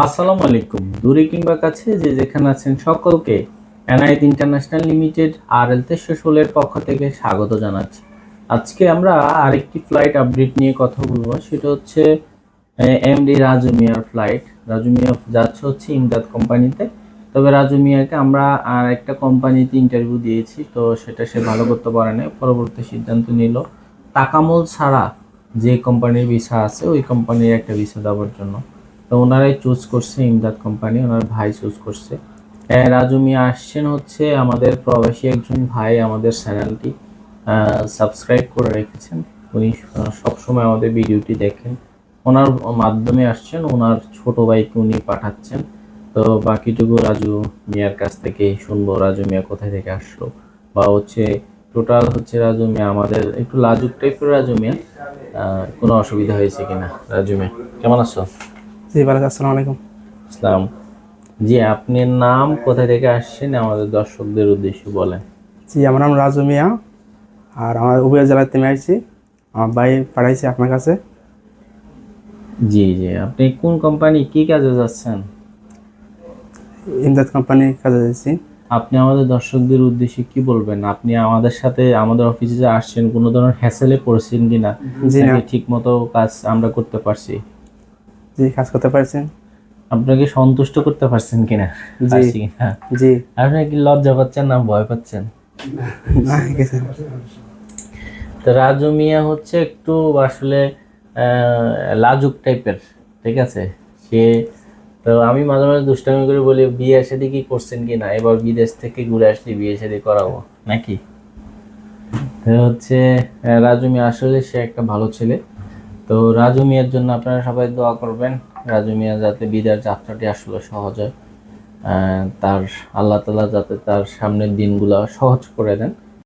আসসালামু আলাইকুম দূরে কিংবা কাছে যে যেখানে আছেন সকলকে এনআইট ইন্টারন্যাশনাল লিমিটেড আর এল তেইশশো ষোলোর পক্ষ থেকে স্বাগত জানাচ্ছি। আজকে আমরা আরেকটি ফ্লাইট আপডেট নিয়ে কথা বলব। সেটা হচ্ছে এমডি রাজু মিয়ার ফ্লাইট। রাজু মিয়া যাচ্ছে হচ্ছে ইমদাদ কোম্পানিতে। তবে রাজু মিয়াকে আমরা আর একটা কোম্পানিতে ইন্টারভিউ দিয়েছি, তো সেটা সে ভালো করতে পারে না পরবর্তী সিদ্ধান্ত নিল টাকামূল ছাড়া যে কোম্পানির ভিসা আছে, ওই কোম্পানির একটা ভিসা দেওয়ার জন্য। তো ওনারাই চুজ করছে ইমদাদ কোম্পানি ওনার ভাই চুজ করছে। রাজু মিয়া আসছেন হচ্ছে আমাদের প্রবাসী একজন ভাই, আমাদের চ্যানেলটি সাবস্ক্রাইব করে রেখেছেন। উনি সবসময় আমাদের ভিডিওটি দেখেন। ওনার মাধ্যমে আসছেন, ওনার ছোট ভাইকে উনি পাঠাচ্ছেন। তো বাকিটুকু রাজু মিয়ার কাছ থেকে শুনব, রাজু মিয়া কোথায় থেকে আসলো? বা হচ্ছে টোটাল হচ্ছে রাজু মিয়া, আমাদের একটু লাজুক টাইপের রাজু মিয়া। কোনো অসুবিধা হয়েছে কিনা? রাজু মিয়া, কেমন আছো? জি ভালো আসসালামু আলাইকুম। ইসলাম জি আপনার নাম কোথা থেকে আসছেন আমাদের দর্শকদের উদ্দেশ্যে বলেন। জি আমার নাম রাজু মিয়া আর আমার উবিয়া জেলার থেকে আসছি আমার ভাই পাঠাইছে আপনার কাছে। জি জি আপনি কোন কোম্পানি কি কাজে যাচ্ছেন? ইমদাদ কোম্পানির কাজে যাচ্ছি। আপনি আমাদের দর্শকদের উদ্দেশ্যে কি বলবেন? আপনি আমাদের সাথে আমাদের অফিসে যে আসছেন কোনো ধরনের হ্যাসেলে পড়ছেন কিনা? জি না। ঠিক মতো কাজ আমরা করতে পারছি? জি কাজ করতে পারছেন? আপনাকে সন্তুষ্ট করতে পারছেন কিনা? জি। জি। আপনি কি লজ্জা পাচ্ছেন না ভয় পাচ্ছেন? তো রাজু মিয়া হচ্ছে একটু আসলে লাজুক টাইপের ঠিক আছে? সে তো আমি মাঝে মাঝে দুষ্টামি করে বলি বিয়ে শাদি কি করছেন কি না এবার বিদেশ থেকে ঘুরে আসলে বিয়ে শাদি করাবো নাকি? তো হচ্ছে রাজু মিয়া আসলে সে একটা ভালো ছেলে। তো রাজু মিয়ার জন্য আপনারা সবাই দোয়া করবেন। রাজু মিয়া যাতে বিদার যাত্রাটি আসলে সহজ হয়। তার আল্লাহ তালা যাতে তার সামনের দিনগুলো সহজ করে দেন।